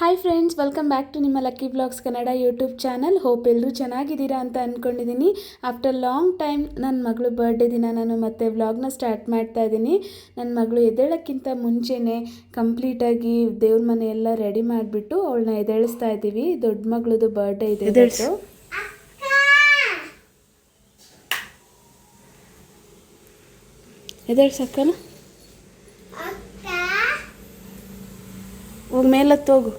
Hi friends welcome back to ನಿಮ್ಮ lucky blogs Kannada YouTube channel hope ಎಲ್ಲರೂ ಚೆನ್ನಾಗಿದ್ದೀರಾ ಅಂತ ಅಂದ್ಕೊಂಡಿದ್ದೀನಿ ಆಫ್ಟರ್ ಲಾಂಗ್ ಟೈಮ್ ನನ್ನ ಮಗಳು ಬರ್ಡೇ ದಿನ ನಾನು ಮತ್ತೆ ವ್ಲಾಗ್ನ ಸ್ಟಾರ್ಟ್ ಮಾಡ್ತಾ ಇದ್ದೀನಿ. ನನ್ನ ಮಗಳು ಎದ್ದೇಳೋಕ್ಕಿಂತ ಮುಂಚೆನೇ ಕಂಪ್ಲೀಟಾಗಿ ದೇವ್ರ ಮನೆ ಎಲ್ಲ ರೆಡಿ ಮಾಡಿಬಿಟ್ಟು ಅವಳನ್ನ ಎದ್ದೇಳಿಸ್ತಾ ಇದ್ದೀವಿ. ದೊಡ್ಡ ಮಗಳದು ಬರ್ಡೇ ಇದೆ ಇವತ್ತು. ಮೇಲೆ ಹೋಗಿ. ಮೇಲತ್ತು ಹೋಗು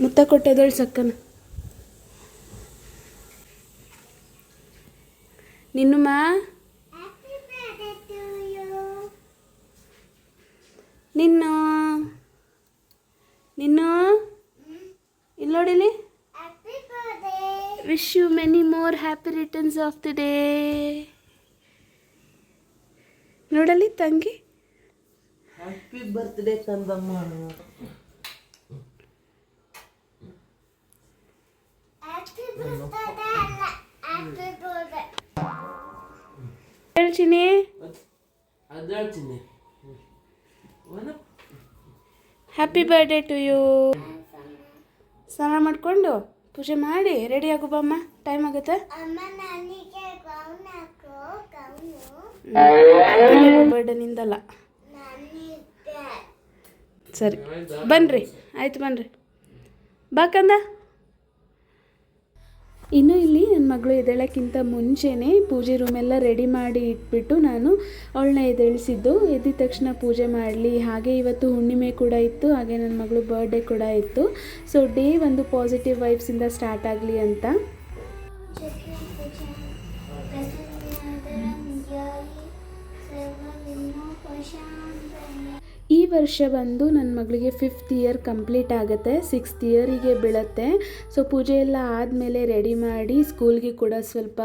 ಮುತ್ತ ಕೊಟ್ಟೆದಳು ಸಕ್ಕನ ನಿನ್ನುಮ್ಮ ನಿನ್ನು ನಿನ್ನು. ಇಲ್ಲಿ ನೋಡಿಲಿ wish you many more happy returns of the day ನೋಡಲಿ ತಂಗಿ? ಹ್ಯಾಪಿ ಬರ್ತ್ಡೇ ಕಂದಮ್ಮ ಹೇಳ್ತೀನಿ. ಹ್ಯಾಪಿ ಬರ್ಡೇ ಟು ಯು ಸ್ನಾನ ಮಾಡಿಕೊಂಡು ಪೂಜೆ ಮಾಡಿ ರೆಡಿ ಆಗು ಬಮ್ಮ. ಟೈಮ್ ಆಗುತ್ತೆ? ಬರ್ಡೇನಿಂದಲ್ಲ ಸರಿ ಬನ್ರಿ ಆಯ್ತು ಬನ್ರಿ. ಬಾಕಂದ ಇನ್ನು ಇಲ್ಲಿ ನನ್ನ ಮಗಳು ಎದ್ದೇಳೋಕ್ಕಿಂತ ಮುಂಚೆನೇ ಪೂಜೆ ರೂಮೆಲ್ಲ ರೆಡಿ ಮಾಡಿ ಇಟ್ಬಿಟ್ಟು ನಾನು ಅವಳನ್ನ ಎದ್ದೇಳಿಸಿದ್ದು. ಎದ್ದಿದ ತಕ್ಷಣ ಪೂಜೆ ಮಾಡಲಿ. ಹಾಗೆ ಇವತ್ತು ಹುಣ್ಣಿಮೆ ಕೂಡ ಇತ್ತು ಹಾಗೆ ನನ್ನ ಮಗಳು ಬರ್ಡೇ ಕೂಡ ಇತ್ತು. ಸೊ ಡೇ ಒಂದು ಪಾಸಿಟಿವ್ ವೈಬ್ಸಿಂದ ಸ್ಟಾರ್ಟ್ ಆಗಲಿ ಅಂತ. Çekil peçen, kesin yadırın yayı, sevgilin o koşan beni. ಈ ವರ್ಷ ಬಂದು ನನ್ನ ಮಗಳಿಗೆ ಫಿಫ್ತ್ ಇಯರ್ ಕಂಪ್ಲೀಟ್ ಆಗುತ್ತೆ ಸಿಕ್ಸ್ತ್ ಇಯರಿಗೆ ಬೀಳುತ್ತೆ. ಸೊ ಪೂಜೆ ಎಲ್ಲ ಆದಮೇಲೆ ರೆಡಿ ಮಾಡಿ ಸ್ಕೂಲ್ಗೆ ಕೂಡ ಸ್ವಲ್ಪ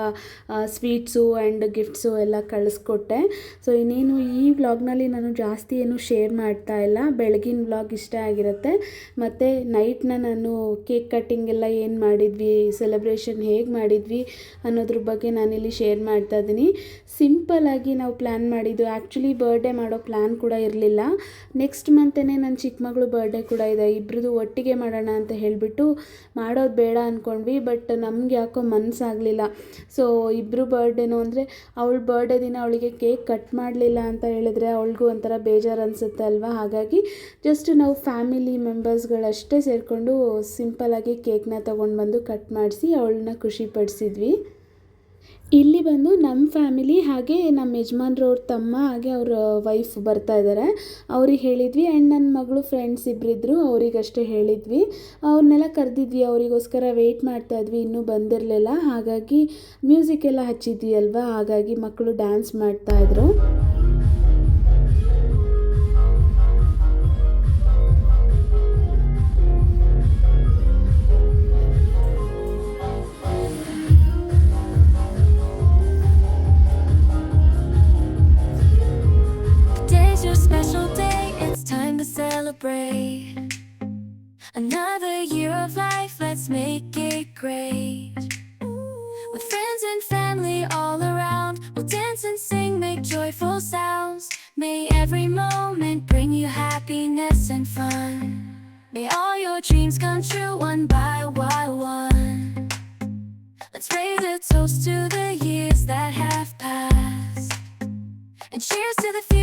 ಸ್ವೀಟ್ಸು ಆ್ಯಂಡ್ ಗಿಫ್ಟ್ಸು ಎಲ್ಲ ಕಳಿಸ್ಕೊಟ್ಟೆ. ಸೊ ಇನ್ನೇನು ಈ ವ್ಲಾಗ್ನಲ್ಲಿ ನಾನು ಜಾಸ್ತಿ ಏನು ಶೇರ್ ಮಾಡ್ತಾ ಇಲ್ಲ. ಬೆಳಗಿನ ವ್ಲಾಗ್ ಇಷ್ಟ ಆಗಿರುತ್ತೆ. ಮತ್ತು ನೈಟ್ನ ನಾನು ಕೇಕ್ ಕಟ್ಟಿಂಗ್ ಎಲ್ಲ ಏನು ಮಾಡಿದ್ವಿ ಸೆಲೆಬ್ರೇಷನ್ ಹೇಗೆ ಮಾಡಿದ್ವಿ ಅನ್ನೋದ್ರ ಬಗ್ಗೆ ನಾನಿಲ್ಲಿ ಶೇರ್ ಮಾಡ್ತಾ ಇದ್ದೀನಿ. ಸಿಂಪಲ್ಲಾಗಿ ನಾವು ಪ್ಲ್ಯಾನ್ ಮಾಡಿದ್ದು ಆ್ಯಕ್ಚುಲಿ ಬರ್ಡೇ ಮಾಡೋ ಪ್ಲ್ಯಾನ್ ಕೂಡ ಇರಲಿಲ್ಲ. ನೆಕ್ಸ್ಟ್ ಮಂತೇ ನನ್ನ ಚಿಕ್ಕ ಮಗಳು ಬರ್ಡೇ ಕೂಡ ಇದೆ ಇಬ್ರದ್ದು ಒಟ್ಟಿಗೆ ಮಾಡೋಣ ಅಂತ ಹೇಳಿಬಿಟ್ಟು ಮಾಡೋದು ಬೇಡ ಅಂದ್ಕೊಂಡ್ವಿ ಬಟ್ ನಮ್ಗೆ ಯಾಕೋ ಮನಸ್ಸಾಗಲಿಲ್ಲ ಸೊ ಇಬ್ಬರು ಬರ್ಡೇನು ಅಂದರೆ ಅವಳ ಬರ್ಡೇ ದಿನ ಅವಳಿಗೆ ಕೇಕ್ ಕಟ್ ಮಾಡಲಿಲ್ಲ ಅಂತ ಹೇಳಿದ್ರೆ ಅವಳಿಗೂ ಒಂಥರ ಬೇಜಾರು ಅನಿಸುತ್ತೆ ಅಲ್ವಾ? ಹಾಗಾಗಿ ಜಸ್ಟ್ ನಾವು ಫ್ಯಾಮಿಲಿ ಮೆಂಬರ್ಸ್ಗಳಷ್ಟೇ ಸೇರಿಕೊಂಡು ಸಿಂಪಲ್ಲಾಗಿ ಕೇಕ್ನ ತೊಗೊಂಡು ಬಂದು ಕಟ್ ಮಾಡಿಸಿ ಅವಳನ್ನ ಖುಷಿಪಡಿಸಿದ್ವಿ ಇಲ್ಲಿ ಬಂದು ನಮ್ಮ ಫ್ಯಾಮಿಲಿ ಹಾಗೆ ನಮ್ಮ ಯಜಮಾನ್ರವ್ರ ತಮ್ಮ ಹಾಗೆ ಅವ್ರ ವೈಫ್ ಬರ್ತಾ ಇದ್ದಾರೆ ಅವ್ರಿಗೆ ಹೇಳಿದ್ವಿ ಆ್ಯಂಡ್ ನನ್ನ ಮಗಳು ಫ್ರೆಂಡ್ಸ್ ಇಬ್ಬರಿದ್ರು ಅವರಿಗಷ್ಟೇ ಹೇಳಿದ್ವಿ. ಅವ್ರನ್ನೆಲ್ಲ ಕರೆದಿದ್ವಿ, ಅವರಿಗೋಸ್ಕರ ವೆಯ್ಟ್ ಮಾಡ್ತಾ ಇದ್ವಿ, ಇನ್ನೂ ಬಂದಿರಲಿಲ್ಲ. ಹಾಗಾಗಿ ಮ್ಯೂಸಿಕ್ ಎಲ್ಲ ಹಚ್ಚಿದ್ವಿ ಅಲ್ವಾ? ಹಾಗಾಗಿ ಮಕ್ಕಳು ಡ್ಯಾನ್ಸ್ ಮಾಡ್ತಾಯಿದ್ರು celebrate. Another year of life, let's make it great. With friends and family all around, we'll dance and sing, make joyful sounds. May every moment bring you happiness and fun. May all your dreams come true one by one. Let's raise a toast to the years that have passed. And cheers to the future,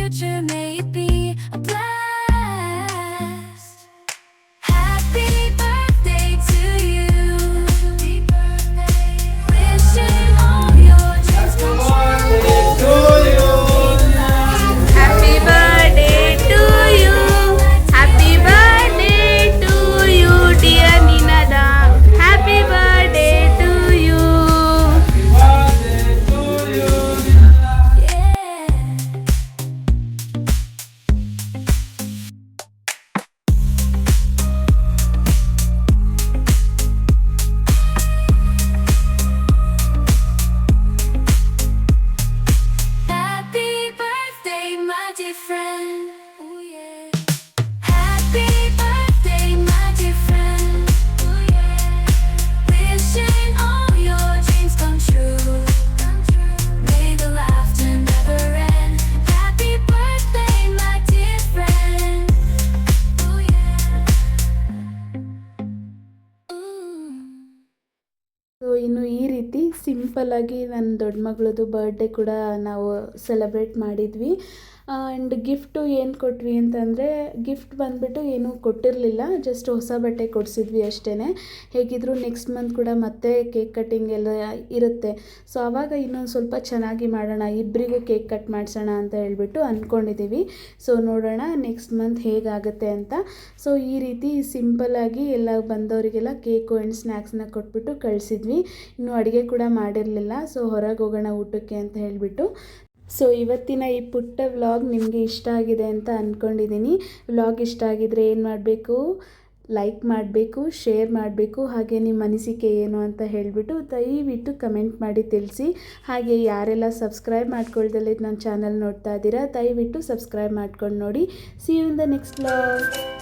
ಸಿಂಪಲ್ಲಾಗಿ ನನ್ನ ದೊಡ್ಡ ಮಗಳದು birthday ಕೂಡ ನಾವು celebrate ಮಾಡಿದ್ವಿ. And gift ಏನು ಕೊಟ್ವಿ ಅಂತಂದರೆ, gift ಬಂದುಬಿಟ್ಟು ಏನೂ ಕೊಟ್ಟಿರಲಿಲ್ಲ, ಜಸ್ಟ್ ಹೊಸ ಬಟ್ಟೆ ಕೊಡಿಸಿದ್ವಿ ಅಷ್ಟೇ ಹೇಗಿದ್ದರೂ ನೆಕ್ಸ್ಟ್ ಮಂತ್ ಕೂಡ ಮತ್ತೆ ಕೇಕ್ ಕಟ್ಟಿಂಗ್ ಎಲ್ಲ ಇರುತ್ತೆ. ಸೊ ಆವಾಗ ಇನ್ನೊಂದು ಸ್ವಲ್ಪ ಚೆನ್ನಾಗಿ ಮಾಡೋಣ ಇಬ್ಬರಿಗೂ ಕೇಕ್ ಕಟ್ ಮಾಡಿಸೋಣ ಅಂತ ಹೇಳಿಬಿಟ್ಟು ಅಂದ್ಕೊಂಡಿದ್ದೀವಿ ಸೊ ನೋಡೋಣ ನೆಕ್ಸ್ಟ್ ಮಂತ್ ಹೇಗಾಗುತ್ತೆ ಅಂತ. ಸೊ ಈ ರೀತಿ ಸಿಂಪಲ್ಲಾಗಿ ಎಲ್ಲ ಬಂದವರಿಗೆಲ್ಲ ಕೇಕು ಆ್ಯಂಡ್ ಸ್ನ್ಯಾಕ್ಸ್ನ ಕೊಟ್ಬಿಟ್ಟು ಕಳಿಸಿದ್ವಿ. ಇನ್ನು ಅಡುಗೆ ಕೂಡ ಮಾಡಿರಲಿಲ್ಲ, ಸೊ ಹೊರಗೆ ಹೋಗೋಣ ಊಟಕ್ಕೆ ಅಂತ ಹೇಳಿಬಿಟ್ಟು. ಸೊ ಇವತ್ತಿನ ಈ ಪುಟ್ಟ ವ್ಲಾಗ್ ನಿಮಗೆ ಇಷ್ಟ ಆಗಿದೆ ಅಂತ ಅಂದ್ಕೊಂಡಿದ್ದೀನಿ ವ್ಲಾಗ್ ಇಷ್ಟ ಆಗಿದ್ರೆ ಏನು ಮಾಡಬೇಕು? ಲೈಕ್ ಮಾಡಬೇಕು ಶೇರ್ ಮಾಡಬೇಕು, ಹಾಗೆ ನಿಮ್ಮ ಅನಿಸಿಕೆ ಏನು ಅಂತ ಹೇಳಿಬಿಟ್ಟು ದಯವಿಟ್ಟು ಕಮೆಂಟ್ ಮಾಡಿ ತಿಳಿಸಿ. ಹಾಗೆ ಯಾರೆಲ್ಲ ಸಬ್ಸ್ಕ್ರೈಬ್ ಮಾಡ್ಕೊಳ್ದಲ್ಲೇ ನನ್ನ ಚಾನಲ್ ನೋಡ್ತಾ ಇದ್ದೀರಾ, ದಯವಿಟ್ಟು ಸಬ್ಸ್ಕ್ರೈಬ್ ಮಾಡ್ಕೊಂಡು ನೋಡಿ. See you in the next vlog